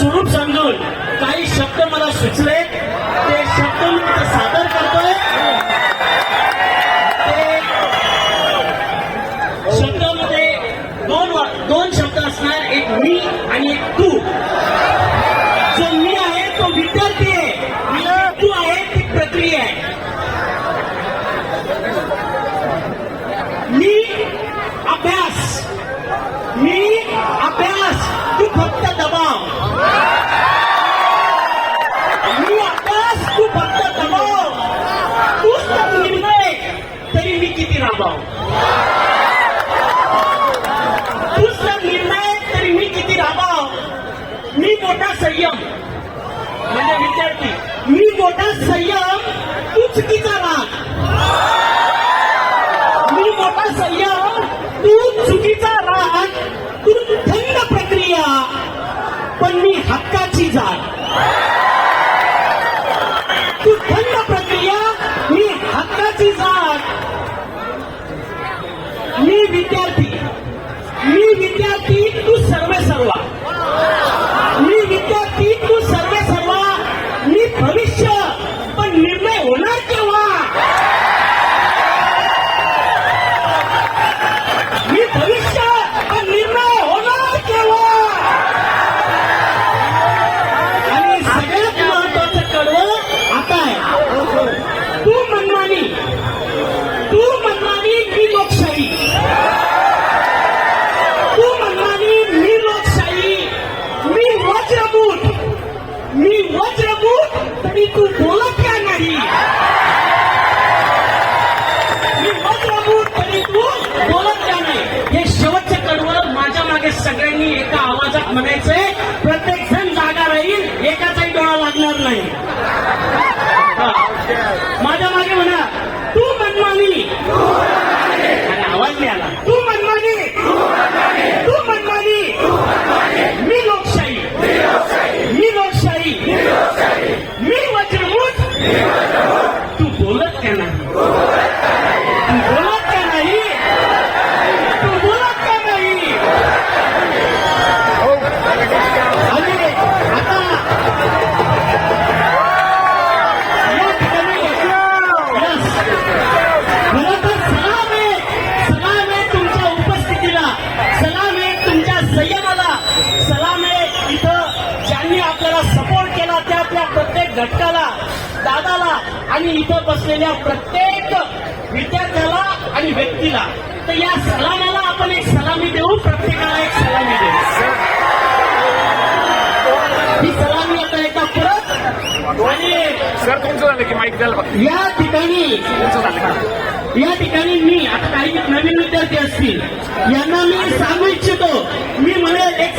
स्वरूप समजून काही शब्द मला सुचले. ते शब्द राबाव पुस्तक निर्णायक तरी मी किती राबाव मी मोठा संयम. म्हणजे विद्यार्थी मी मोठा संयम तुचकीचा राग. ती मी बोलत का हे शेवटचं कडवं माझ्या मागे सगळ्यांनी एका आवाजात म्हणायचंय. घटकाला दादाला आणि इथं बसलेल्या प्रत्येक विद्यार्थ्याला आणि व्यक्तीला. तर या सलामाला आपण एक सलामी देऊ प्रत्येकाला एक सलामी देऊ. ही सलामी आता एका परत. आणि सर तुमचं झालं की माहिती द्यायला या ठिकाणी या ठिकाणी मी आता काही नवीन विद्यार्थी असतील यांना मी सांगू इच्छितो. मी म्हणेल एक